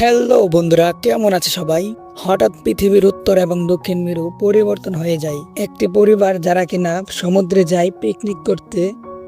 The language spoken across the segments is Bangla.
হ্যালো বন্ধুরা, কেমন আছে সবাই? হঠাৎ পৃথিবীর উত্তর এবং দক্ষিণ মেরু পরিবর্তন হয়ে যায়। একটি পরিবার যারা কিনা সমুদ্রে যায় পিকনিক করতে,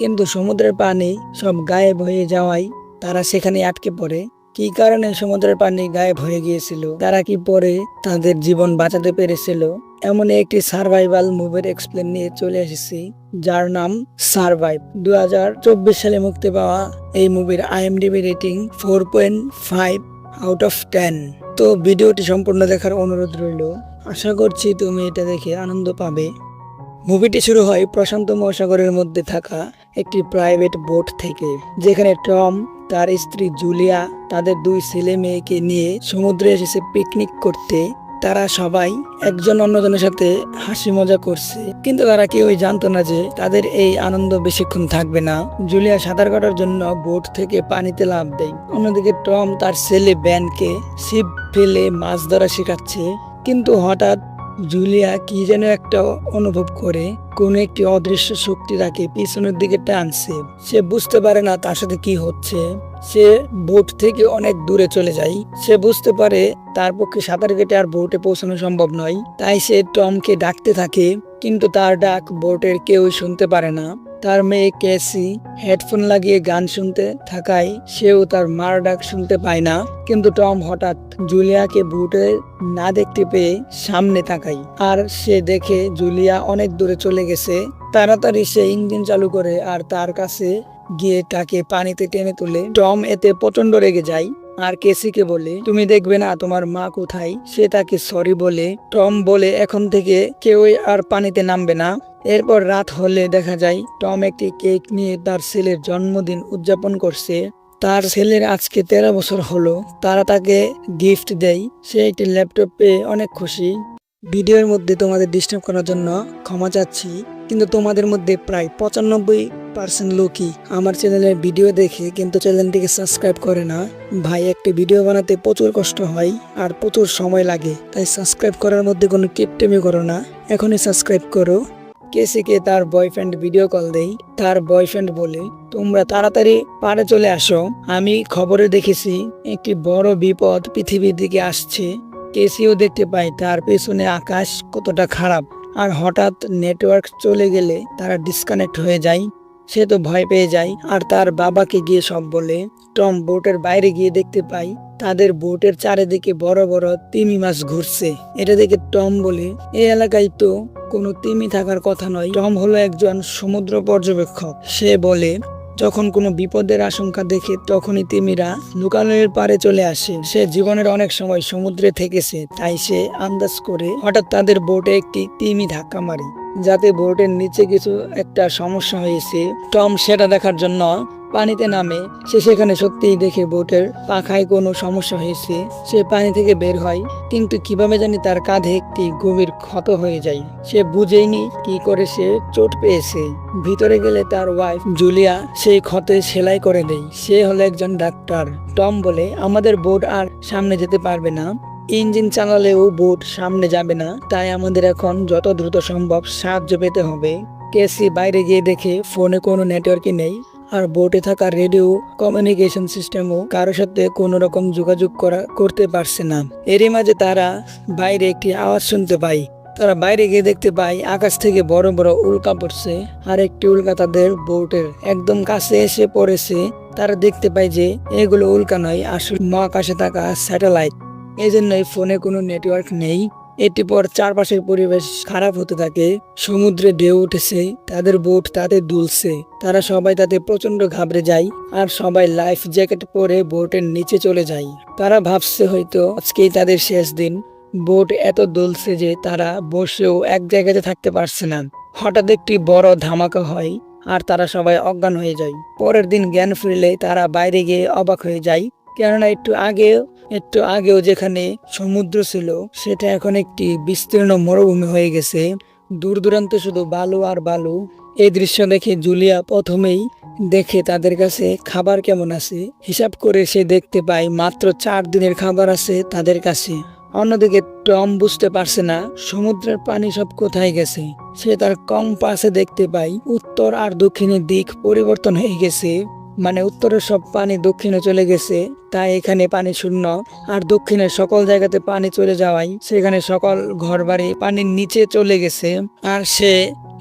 কিন্তু সমুদ্রের পানি সব গায়েব হয়ে যাওয়ায় তারা সেখানে আটকে পড়ে। কি কারণে সমুদ্রের পানি গায়েব হয়ে গিয়েছিল? তারা কি পরে তাদের জীবন বাঁচাতে পেরেছিল? এমন একটি সার্ভাইভাল মুভির এক্সপ্লেন নিয়ে চলে এসেছি, যার নাম সার্ভাইভ দু সালে মুক্তি পাওয়া এই মুভির IMDb rating four point five out of ten তো ভিডিওটি সম্পূর্ণ দেখার অনুরোধ রইল। আশা করছি তুমি এটা দেখে আনন্দ পাবে। মুভিটি শুরু হয় প্রশান্ত মহাসাগরের মধ্যে থাকা একটি প্রাইভেট বোট থেকে, যেখানে টম, তার স্ত্রী জুলিয়া, তাদের দুই ছেলে মেয়েকে নিয়ে সমুদ্রে এসেছে পিকনিক করতে। তারা সবাই একজন অন্যজনের সাথে হাসি মজা করছে। কিন্তু তারা কেউই জানতো না যে তাদের এই আনন্দ বেশিক্ষণ থাকবে না। জুলিয়া সাঁতার কাটার জন্য বোট থেকে পানিতে লাভ দেয়। অন্যদিকে টম তার ছেলে ব্যানকে ছিপ ফেলে মাছ ধরা শেখাচ্ছে। কিন্তু হঠাৎ জুলিয়া কি যেন একটা অনুভব করে, কোন একটি অদৃশ্য শক্তি তাকে পিছনের দিকে টানছে। সে বুঝতে পারে না তার সাথে কি হচ্ছে। সে বোট থেকে অনেক দূরে চলে যায়। সে বুঝতে পারে তার পক্ষে সাঁতার কেটে আর বোটে পৌঁছানো সম্ভব নয়। তাই সে টমকে ডাকতে থাকে, কিন্তু তার ডাক বোটের কেউই শুনতে পারে না। তার মেয়ে ক্যাসি হেডফোন লাগিয়ে গান শুনতে থাকায় সেও তার মার ডাক শুনতে পায় না। কিন্তু টম হঠাৎ জুলিয়াকে বুটে না দেখতে পেয়ে সামনে তাকায়। আর সে দেখে জুলিয়া অনেক দূরে চলে গেছে। তাড়াতাড়ি সে ইঞ্জিন চালু করে আর তার কাছে গিয়ে তাকে পানিতে টেনে তুলে। টম এতে প্রচণ্ড রেগে যায়। আর কেসিকে বলে, তুমি দেখবে না তোমার মা কোথায়? সে তাকে সরি বলে। টম বলে, এখন থেকে কেউই আর পানিতে নামবে না। এরপর রাত হলে দেখা যায়, টম একটি কেক নিয়ে তার ছেলের জন্মদিন উদযাপন করছে। তার ছেলের আজকে তেরো বছর হলো। তারা তাকে গিফট দেয়। সে একটি ল্যাপটপ পেয়ে অনেক খুশি। ভিডিওর মধ্যে তোমাদের ডিস্টার্ব করার জন্য ক্ষমা চাচ্ছি, কিন্তু তোমাদের মধ্যে প্রায় পঁচানব্বই পার্সেন্ট লোকই আমার চ্যানেলের ভিডিও দেখে, কিন্তু চ্যানেলটিকে সাবস্ক্রাইব করে না। ভাই, একটি ভিডিও বানাতে প্রচুর কষ্ট হয় আর প্রচুর সময় লাগে, তাই সাবস্ক্রাইব করার মধ্যে কোনো কিপটেমি করো না। এখনই সাবস্ক্রাইব করো। কেসিকে তার বয়ফ্রেন্ড ভিডিও কল দেই। তার বয়ফ্রেন্ড বলে, তোমরা তাড়াতাড়ি পারে চলে আসো। আমি খবরে দেখেছি, একটি বড় বিপদ পৃথিবীর দিকে আসছে। কেসিও দেখতে পায় তার পেছনে আকাশ কতটা খারাপ। আর হঠাৎ নেটওয়ার্ক চলে গেলে তারা ডিসকানেক্ট হয়ে যায়। সে তো ভয় পেয়ে যায়। আর তার বাবাকে গিয়ে সব বলে, টম, বোটের বাইরে গিয়ে দেখতে পাই, তাদের বোটের চারিদিকে বড় বড় তিমি মাছ ঘুরছে। এটা দেখে টম বলে এই এলাকায় তো কোনো তিমি থাকার কথা নয়। টম হলো একজন সমুদ্র পর্যবেক্ষক। সে বলে, যখন কোনো বিপদের আশঙ্কা দেখে তখনই তিমিরা লুকানোর পারে চলে আসে। সে জীবনের অনেক সময় সমুদ্রে থেকেছে, তাই সে আন্দাজ করে হঠাৎ তাদের বোটে একটি তিমি ধাক্কা মারে। যাতে বোটের নিচে কিছু একটা সমস্যা হয়েছে। টম সেটা দেখার জন্য পানিতে নামে। সে সেখানে সত্যিই দেখে বোটের পাখায় কোনো সমস্যা হয়েছে। সে পানি থেকে বের হয়, কিন্তু কীভাবে জানি তার কাঁধে একটি গভীর ক্ষত হয়ে যায়। সে বুঝেইনি কি করে সে চোট পেয়েছে। ভিতরে গেলে তার ওয়াইফ জুলিয়া সেই ক্ষতে সেলাই করে দেয়। সে হলো একজন ডাক্তার টম বলে, আমাদের বোট আর সামনে যেতে পারবে না। ইঞ্জিন চালালেও বোট সামনে যাবে না, তাই আমাদের এখন যত দ্রুত সম্ভব সাহায্য পেতে হবে। কেসি বাইরে গিয়ে দেখে ফোনে কোনো নেটওয়ার্কই নেই, আর বোটে থাকা রেডিও, কমিউনিকেশন সিস্টেমও কারোর সাথে কোনো রকম যোগাযোগ করা, করতে পারছে না। এরই মাঝে তারা বাইরে একটি আওয়াজ শুনতে পায় তারা বাইরে গিয়ে দেখতে পায় আকাশ থেকে বড় বড় উল্কা পড়ছে, আর একটি উল্কা তাদের বোটের একদম কাছে এসে পড়েছে। তারা দেখতে পায় যে এগুলো উল্কা নয়, আসলে মহাকাশে থাকা স্যাটেলাইট। এই জন্যই ফোনে কোনো নেটওয়ার্ক নেই। এটি পর চারপাশের পরিবেশ খারাপ হতে থাকে। সমুদ্রে ঢেউ উঠেছে, তাদের বোট তাতে দুলছে। তারা সবাই তাতে প্রচণ্ড ঘাবড়ে যায় আর সবাই লাইফ জ্যাকেট পরে বোটের নিচে চলে যায়। তারা ভাবছে হয়তো আজকেই তাদের শেষ দিন। বোট এত দুলছে যে তারা বসেও এক জায়গাতে থাকতে পারছে না। হঠাৎ একটি বড় ধামাকা হয় আর তারা সবাই অজ্ঞান হয়ে যায়। পরের দিন জ্ঞান ফিরলে তারা বাইরে গিয়ে অবাক হয়ে যায়। কেননা একটু আগেও একটু আগেও যেখানে সমুদ্র ছিল, সেটা এখন একটি বিস্তীর্ণ মরুভূমি হয়ে গেছে। দূর দূরান্তে শুধু বালু আর বালু। এই দৃশ্য দেখে জুলিয়া প্রথমেই দেখে তাদের কাছে খাবার কেমন আছে। হিসাব করে সে দেখতে পায়, মাত্র চার দিনের খাবার আছে তাদের কাছে। অন্যদিকে টম বুঝতে পারছে না, সমুদ্রের পানি সব কোথায় গেছে। সে তার কম পাশে দেখতে পায়, উত্তর আর দক্ষিণের দিক পরিবর্তন হয়ে গেছে। মানে উত্তরের সব পানি দক্ষিণে চলে গেছে, তাই এখানে পানি শূন্য। আর দক্ষিণের সকল জায়গাতে পানি চলে যাওয়ায় সেখানে সকল ঘরবাড়ি পানির নিচে চলে গেছে। আর সে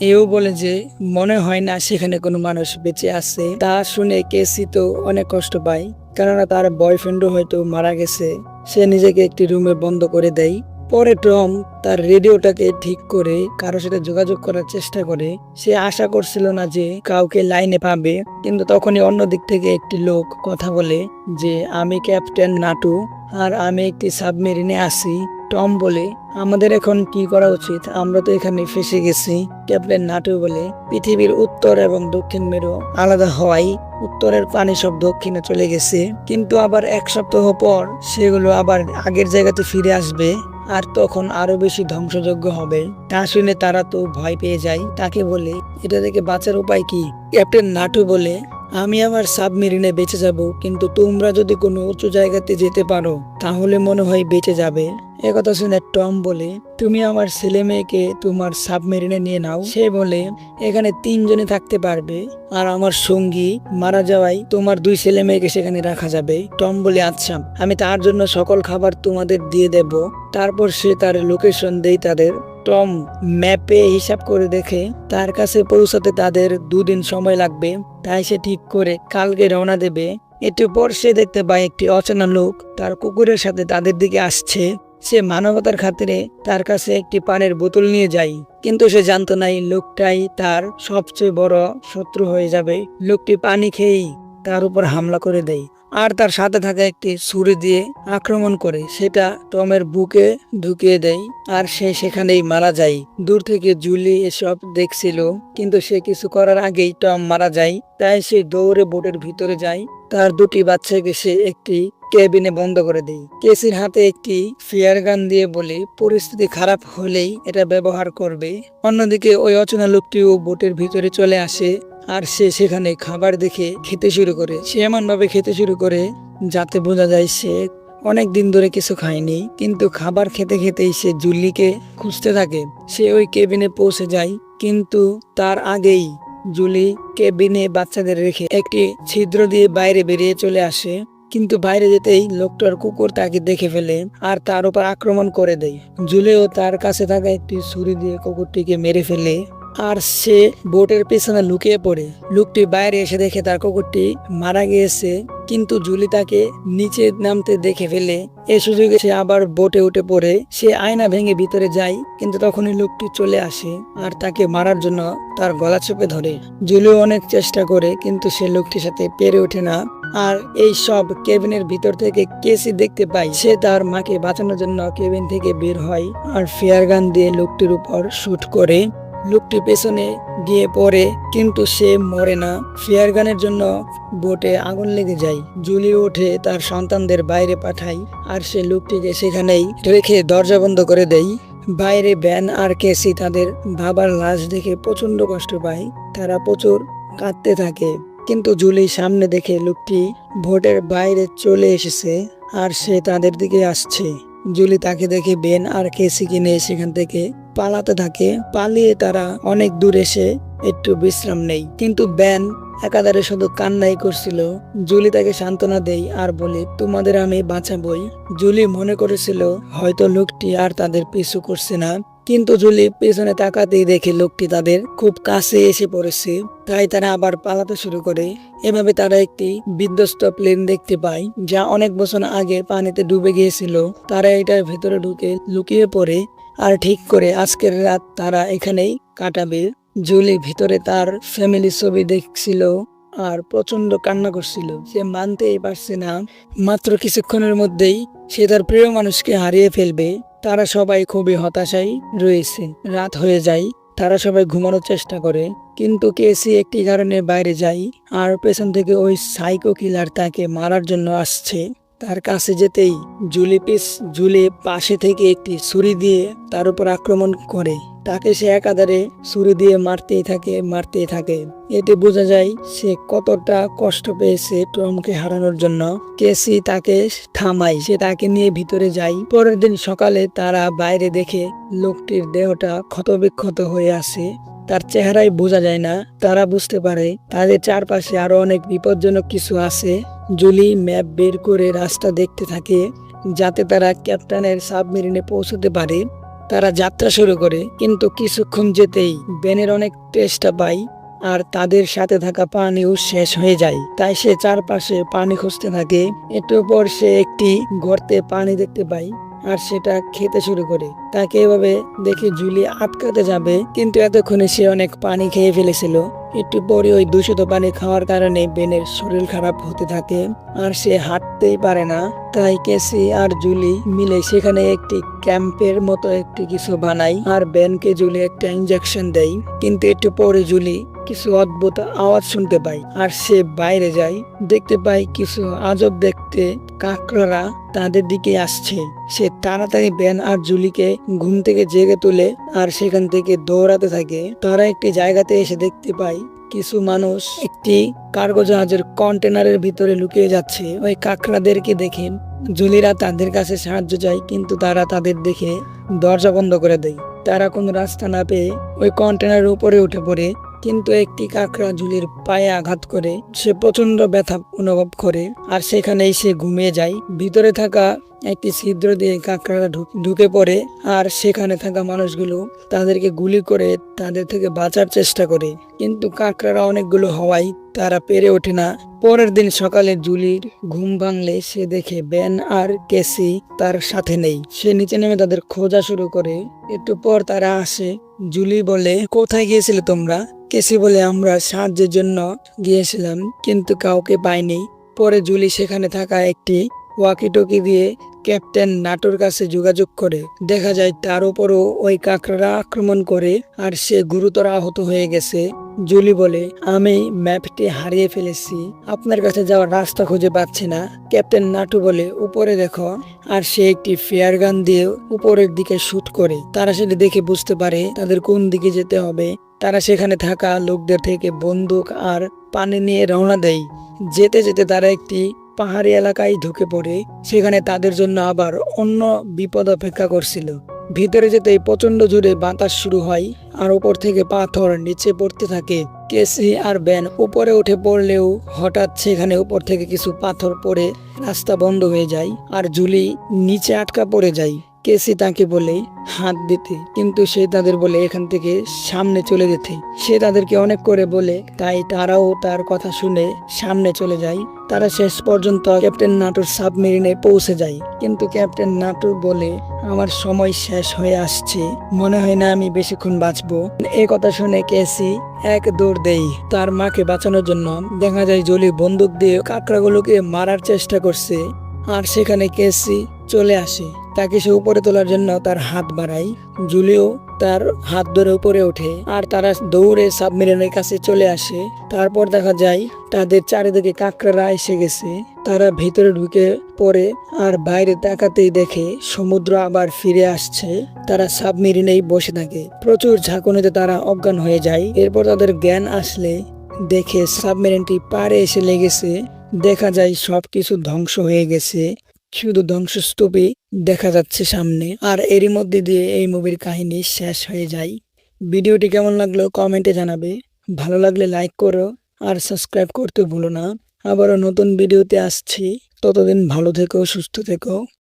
এও বলে যে, মনে হয় না সেখানে কোনো মানুষ বেঁচে আছে। তা শুনে কেসি তো অনেক কষ্ট পায়, কেননা তার বয়ফ্রেন্ডও হয়তো মারা গেছে। সে নিজেকে একটি রুমে বন্ধ করে দেয়। পরে টম তার রেডিওটাকে ঠিক করে কারোর সাথে যোগাযোগ করার চেষ্টা করে, সে আশা করছিল না যে কাউকে লাইনে পাবে। কিন্তু তখনই অন্য দিক থেকে একটি লোক কথা বলে যে, আমি ক্যাপ্টেন নাটু আর আমি একটি সাবমেরিনে আছি। টম বলে, আমাদের এখন কি করা উচিত? আমরা তো এখানে ফেসে গেছি। ক্যাপ্টেন নাটু বলে, পৃথিবীর উত্তর এবং দক্ষিণ মেরু আলাদা হওয়ায় উত্তরের পানি সব দক্ষিণে চলে গেছে। কিন্তু আবার এক সপ্তাহ পর সেগুলো আবার আগের জায়গাতে ফিরে আসবে। আর তখন আরও বেশি ধ্বংসযোগ্য হবে। তা শুনে তারা তো ভয় পেয়ে যায়। তাকে বলে, এটা থেকে বাঁচার উপায় কি? ক্যাপ্টেন নাটু বলে, আমি আমার সাবমেরিনে বেঁচে যাব, কিন্তু তোমরা যদি কোনো উঁচু জায়গাতে যেতে পারো, তাহলে মনে হয় বেঁচে যাবে। একথা শুনে টম বলে, তুমি আমার ছেলে মেয়েকে তোমার সাবমেরিনে নিয়ে নাও। সে বলে, এখানে তিনজনে থাকতে পারবে, আর আমার সঙ্গী মারা যাওয়ায় তোমার দুই ছেলে মেয়েকে সেখানে রাখা যাবে। টম বলে আচ্ছা আমি তার জন্য সকল খাবার তোমাদের দিয়ে দেব। তারপর সে তার লোকেশন দেই তাদের। টম ম্যাপে হিসাব করে দেখে, তার কাছে পৌঁছাতে তাদের দুদিন সময় লাগবে। তাই সে ঠিক করে কালকে রওনা দেবে। একটু পর সে দেখতে পায় একটি অচেনা লোক তার কুকুরের সাথে তাদের দিকে আসছে। সে মানবতার খাতিরে তার কাছে একটি পানের বোতল নিয়ে যায় কিন্তু সে জানতো না এই লোকটাই তার সবচেয়ে বড় শত্রু হয়ে যাবে। লোকটি পানি খেয়েই তার উপর হামলা করে দেয় আর তার সাথে থাকা একটি ছুরি দিয়ে আক্রমণ করে। সেটা টমের বুকে ঢুকিয়ে দেয় আর সে সেখানেই মারা যায়। দূর থেকে জুলি এসব দেখছিল, কিন্তু সে কিছু করার আগেই টম মারা যায়। তাই সে দৌড়ে বোটের ভিতরে যায় তার দুটি বাচ্চাকে সে একটি কেবিনে বন্ধ করে দেয়। কেসির হাতে একটি ফিয়ার গান দিয়ে বলে, পরিস্থিতি খারাপ হলেই এটা ব্যবহার করবে। অন্যদিকে ওই অচেনা লোকটিও বোটের ভিতরে চলে আসে আর সে সেখানে খাবার দেখে খেতে শুরু করে। সে এমন ভাবে খেতে শুরু করে যাতে বোঝা যায় সে অনেক দিন ধরে কিছু খায়নি, কিন্তু খাবার খেতে খেতেই সে জুলিকে খুঁজতে থাকে। সে ওই কেবিনে পৌঁছে যায়, কিন্তু তার আগেই জুলি কেবিনে বাচ্চাদের রেখে একটি ছিদ্র দিয়ে বাইরে বেরিয়ে চলে আসে। কিন্তু বাইরে যেতেই লোকটার কুকুর তাকে দেখে ফেলে আর তার উপর আক্রমণ করে দেয়। জুলেও তার কাছে থাকা একটি ছুরি দিয়ে কুকুরটিকে মেরে ফেলে। আর সে বোটের পেছনে লুকিয়ে পড়ে। লোকটি বাইরে এসে দেখে তার কুকুরটি মারা গিয়েছে, কিন্তু জুলি তাকে নিচে নামতে দেখে ফেলে। এ সুযোগে সে আবার বোটে উঠে পড়ে। সে আয়না ভেঙে ভিতরে যায়, কিন্তু তখনই লোকটি চলে আসে আর তাকে মারার জন্য তার গলা চেপে ধরে। জুলিও অনেক চেষ্টা করে, কিন্তু সে লোকটির সাথে পেরে ওঠে না। আর এই সব কেবিনের ভিতর থেকে কেসি দেখতে পাই সে তার মাকে বাঁচানোর জন্য কেবিন থেকে বের হয় আর ফেয়ার গান দিয়ে লোকটির উপর শ্যুট করে। লোকটি পেছনে গিয়ে পড়ে, কিন্তু সে মরে না। ফেয়ার গানের জন্য বোটে আগুন লেগে যায়। জুলি উঠে তার সন্তানদের বাইরে পাঠায়, আর সে লোকটিকে সেখানেই রেখে দরজা বন্ধ করে দেয়। বাইরে ব্যান আর কেসি তাদের বাবার লাশ দেখে প্রচণ্ড কষ্ট পায়। তারা প্রচুর কাঁদতে থাকে, কিন্তু জুলি সামনে দেখে লোকটি ভোটের বাইরে চলে এসেছে, আর সে তাদের দিকে আসছে। জুলি তাকে দেখে বেন আর কেসিকে নিয়ে সেখান থেকে পালাতে থাকে, পালিয়ে তারা অনেক দূর এসে একটু বিশ্রাম নেই কিন্তু ব্যান একাধারে শুধু কান্নাই করছিল, জুলি তাকে সান্ত্বনা দেয় আর বলে, তোমাদের আমি বাঁচাবই। জুলি মনে করেছিল, হয়তো লোকটি আর তাদের পিছু করছে না। কিন্তু জুলি পেছনে তাকাতেই দেখে লোকটি তাদের খুব কাছে এসে পড়েছে। তাই তারা আবার পালাতে শুরু করে। এভাবে তারা একটি বিধ্বস্ত প্লেন দেখতে পায়, যা অনেক বছর আগে পানিতে ডুবে গিয়েছিল। তারা এটার ভেতরে ঢুকে লুকিয়ে পড়ে। আর ঠিক করে আজকের রাত তারা এখানেই কাটাবে। জুলি ভিতরে তার ফ্যামিলি ছবি দেখছিল আর প্রচণ্ড কান্না করছিল। সে মানতেই পারছে না। মাত্র কিছুক্ষণের মধ্যেই সে তার প্রিয় মানুষকে হারিয়ে ফেলবে। তারা সবাই খুবই হতাশায় রয়েছে। রাত হয়ে যায়, তারা সবাই ঘুমানোর চেষ্টা করে। কিন্তু কেসি একটি কারণে বাইরে যায় আর পেছন থেকে ওই সাইকো কিলার তাকে মারার জন্য আসছে। তার কাছে যেতেই জুলিপিস জুলে পাশে থেকে একটি ছুরি দিয়ে তার উপর আক্রমণ করে। তাকে সে একাধারে ছুরি দিয়ে মারতেই থাকে মারতেই থাকে। এতে বোঝা যায় সে কতটা কষ্ট পেয়েছে টমকে হারানোর জন্য। কেসি তাকে থামায়, সে তাকে নিয়ে ভিতরে যায়। পরের দিন সকালে তারা বাইরে দেখে লোকটির দেহটা ক্ষতবিক্ষত হয়ে আছে। তার চেহারায় বোঝা যায় না, তারা বুঝতে পারে তাদের চারপাশে আরও অনেক বিপজ্জনক কিছু আছে। জুলি ম্যাপ বের করে রাস্তা দেখতে থাকে, যাতে তারা ক্যাপ্টেনের সাবমেরিনে পৌঁছতে পারে। তারা যাত্রা শুরু করে, কিন্তু কিছুক্ষণ যেতেই বেনের অনেক টেস্টটা পায় আর তাদের সাথে থাকা পানিও শেষ হয়ে যায়। তাই সে চারপাশে পানি খুঁজতে থাকে। একটু পর সে একটি গর্তে পানি দেখতে পায়। আর সেটা খেতে শুরু করে। তাকে এভাবে দেখে জুলি আটকাতে যাবে, কিন্তু এতক্ষণে সে অনেক পানি খেয়ে ফেলেছিল। একটু পরে ওই দূষিত পানি খাওয়ার কারণে বেনের শরীর খারাপ হতে থাকে, আর সে হাঁটতেই পারে না। তাই কেসি আর জুলি মিলে সেখানে একটি ক্যাম্পের মতো একটি কিছু বানাই, আর বেনকে জুলি একটা ইঞ্জেকশন দেয়। কিন্তু একটু পরে জুলি কিছু অদ্ভুত আওয়াজ শুনতে পাই। আর সে বাইরে যায় দেখতে পাই কিছু আজব দেখতে কাকড়ারা তাদের দিকে আসছে। সে তাড়াতাড়ি ব্যান আর জুলিকে ঘুম থেকে জেগে তোলে আর সেখান থেকে দৌড়াতে থাকে। তারা একটি জায়গাতে এসে দেখতে পায় কিছু মানুষ একটি কার্গো জাহাজের কন্টেনারের ভিতরে লুকিয়ে যাচ্ছে। ওই কাকড়াদেরকে দেখে জুলিরা তাদের কাছে সাহায্য চায়, কিন্তু তারা তাদের দেখে দরজা বন্ধ করে দেয়। তারা কোনো রাস্তা না পেয়ে ওই কন্টেনারের উপরে উঠে পড়ে। কিন্তু একটি কাঁকড়া ঝুলির পায়ে আঘাত করে সে প্রচণ্ড ব্যথা অনুভব করে আর সেখানেই সে ঘুমিয়ে যায়। ভিতরে থাকা একটি ছিদ্র দিয়ে কাঁকড়াটা ঢুক- ঢুকে পড়ে আর সেখানে থাকা মানুষগুলো তাদেরকে গুলি করে তাদের থেকে বাঁচার চেষ্টা করে। কিন্তু কাঁকড়ারা অনেকগুলো হওয়ায় তারা পেরে ওঠে না। পরের দিন সকালে জুলির ঘুম ভাঙলে সে দেখে বেন আর কেসি তার সাথে নেই। সে নিচে নেমে তাদের খোঁজা শুরু করে। একটু পর তারা আসে। জুলি বলে, কোথায় গিয়েছিলে তোমরা? কেসি বলে, আমরা সাহায্যের জন্য গিয়েছিলাম, কিন্তু কাউকে পাইনি। পরে জুলি সেখানে থাকা একটি ওয়াকিটকি দিয়ে ক্যাপ্টেন নাটোর কাছে যোগাযোগ করে, দেখা যায় তার উপরও ওই কাকড়ারা আক্রমণ করে আর সে গুরুতর আহত হয়ে গেছে। জুলি বলে, আমি ম্যাপটি হারিয়ে ফেলেছি, আপনার কাছে যাওয়ার রাস্তা খুঁজে পাচ্ছি না। ক্যাপ্টেন নাটু বলে, উপরে দেখো। আর সে একটি ফেয়ার গান দিয়ে উপরের দিকে শুট করে, তারা সেটা দেখে বুঝতে পারে তাদের কোন দিকে যেতে হবে। তারা সেখানে থাকা লোকদের থেকে বন্দুক আর পানি নিয়ে রওনা দেয়। যেতে যেতে তারা একটি পাহাড়ি এলাকায় ঢুকে পড়ে, সেখানে তাদের জন্য আবার অন্য বিপদ অপেক্ষা করছিল। ভিতরে যেতেই প্রচণ্ড জোরে বাতাস শুরু হয় আর উপর থেকে পাথর নিচে পড়তে থাকে। কেসি আর ব্যান উপরে উঠে পড়লেও হঠাৎ সেখানে উপর থেকে কিছু পাথর পড়ে, রাস্তা বন্ধ হয়ে যায় আর জুলি নিচে আটকা পড়ে যায়। কেসি তাকে বলে, হাত দিতে। কিন্তু সে তাদের বলে, এখান থেকে সামনে চলে যেতে। সে তাদেরকে অনেক করে বলে, তাই তারাও তার কথা শুনে সামনে চলে যায়। তারা শেষ পর্যন্ত ক্যাপ্টেন নাটুর সাবমেরিনে পৌঁছে যায়। কিন্তু ক্যাপ্টেন নাটুর বলে, আমার সময় শেষ হয়ে আসছে। মনে হয় না আমি বেশিক্ষণ বাঁচবো। এই কথা শুনে কেসি এক দৌড় দেই তার মাকে বাঁচানোর জন্য দেখা যায় জলি বন্দুক দিয়ে কাঁকড়াগুলোকে মারার চেষ্টা করছে। আর সেখানে কেসি চলে আসে। তাকে সে উপরে তোলার জন্য তার হাত বাড়ায়। জুলিও তার হাত ধরে উপরে ওঠে আর তারা দৌড়ে সাবমেরিনের কাছে চলে আসে। তারপর দেখা যায়, তাদের চারিদিকে কাঁকড়ারা এসে গেছে। তারা ভিতরে ঢুকে পড়ে আর বাইরে তাকাতেই দেখে সমুদ্র আবার ফিরে আসছে। তারা সাবমেরিনেই বসে থাকে। প্রচুর ঝাঁকুনিতে তারা অজ্ঞান হয়ে যায়। এরপর তাদের জ্ঞান আসলে দেখে সাবমেরিনটি পাড়ে এসে লেগেছে। দেখা যায় সব কিছু ধ্বংস হয়ে গেছে। শুধু ধ্বংসস্তূপই দেখা যাচ্ছে সামনে। আর এরই মধ্যে দিয়ে এই মুভির কাহিনী শেষ হয়ে যায়। ভিডিওটি কেমন লাগল কমেন্টে জানাবে। ভালো লাগলে লাইক করো আর সাবস্ক্রাইব করতে ভুলো না। আবারও নতুন ভিডিওতে আসছি। ততদিন ভালো থেকো, সুস্থ থেকো।